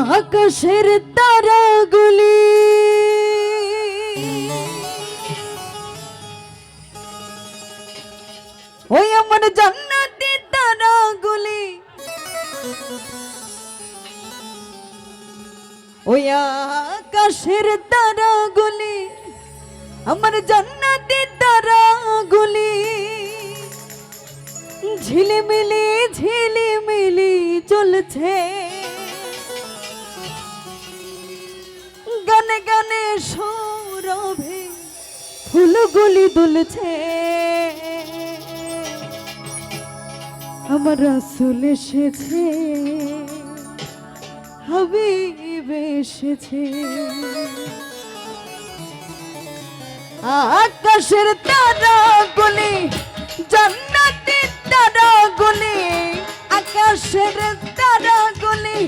আকাশের তারাগুলি। ওই আমার জান্নাতি তারাগুলি। ওই আকাশের তারাগুলি, আমার জান্নাতি তারাগুলি। ঝিলিমিলি ঝিলিমিলি চলছে। গানে গানে সৌরভে ফুলগুলি দুলছে। আমার রাসুল এসেছে, হাবিব এসেছে। আকাশের তারা গুলি জান্নাতি তারা গুলি আকাশের তারা গুলি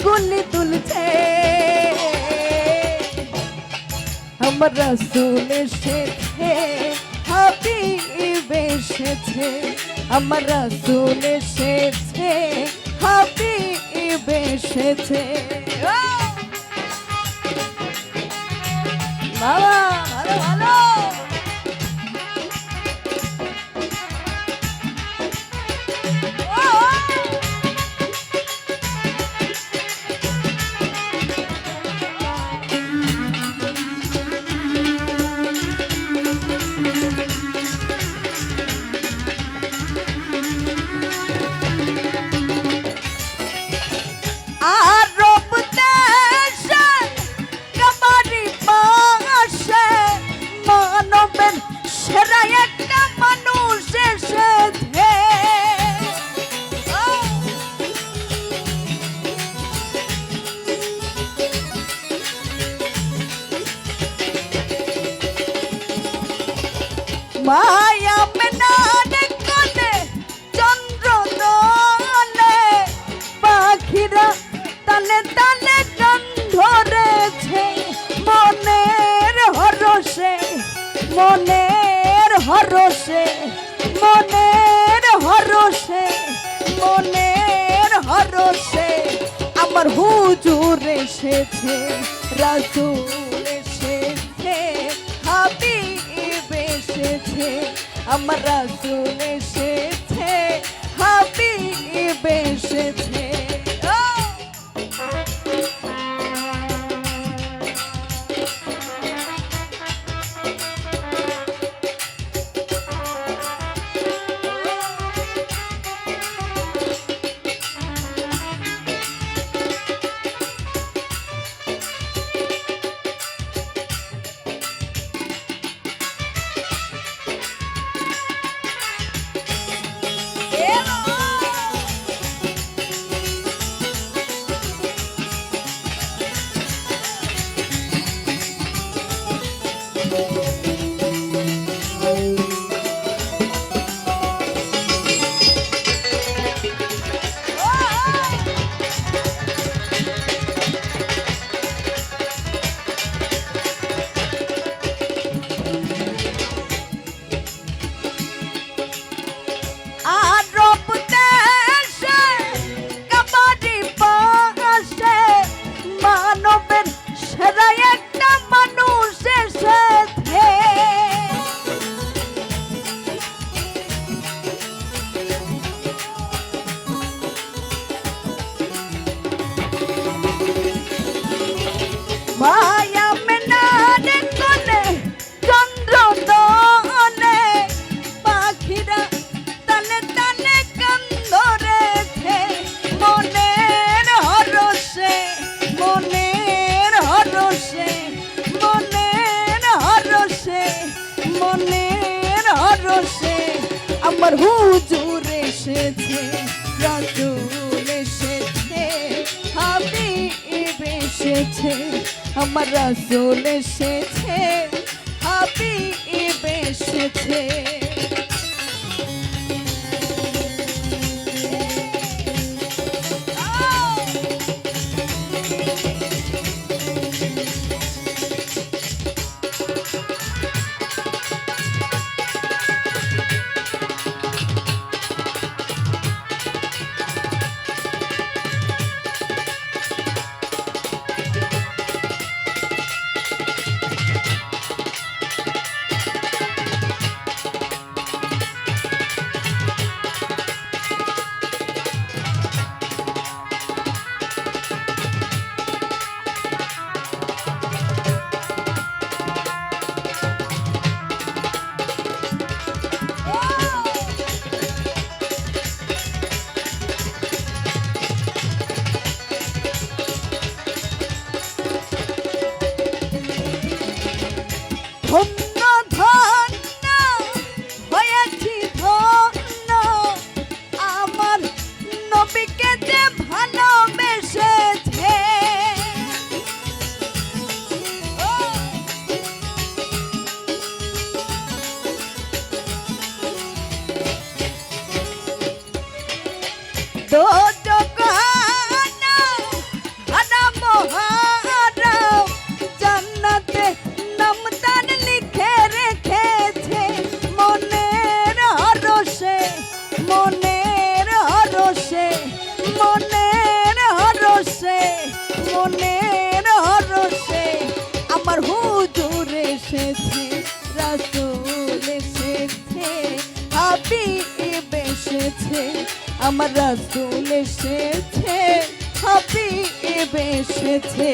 ফুলগুলি তুলছে আমার রাসুল এসেছে হাবিব এসেছে আমার রাসুল এসেছে হাবিব এসেছে! বাবা মনের হরসে মনের হরসে মনের হরসে আমার হুজুর এসেছে, রাসূল এসেছে, হাবিব এসেছে, আমার রাসূল এসেছে, হাবিব এসেছে। আমার হুজুর এসেছে রাসূল এসেছে হাবিব এসেছে। আমার রসুল এসেছে হাবিব এসেছে। ধন্য ধন্য হয়েছি ধন্য। আমার নবীকে যে ভালোবেসেছে। ও। এসেছে আমার রাসুল এসেছে হাবিব এসেছে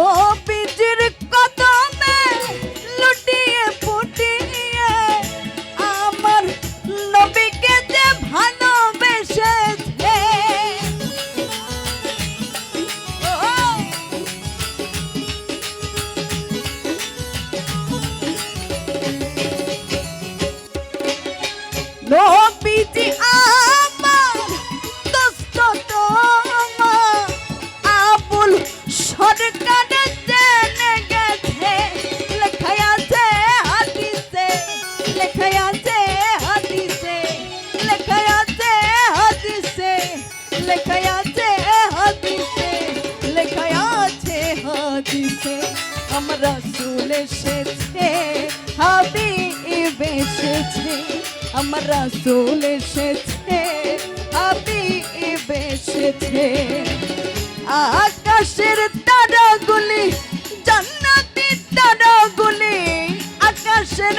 ¡Oh! লেখায় আছে হাদিসে লেখায় আছে হাদিসে লেখায় আছে হাদিসে লেখায় আছে হাদিসে। আমার রাসূল এসেছে, হাবিব এসেছে। আমার রাসূল এসেছে, হাবিব আকাশের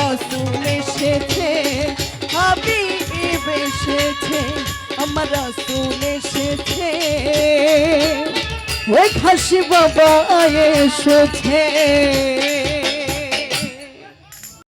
রাসূল এসেছে হাবিব এসেছে আমার রাসূল এসেছে। ওই খাসি বাবা এসেছে।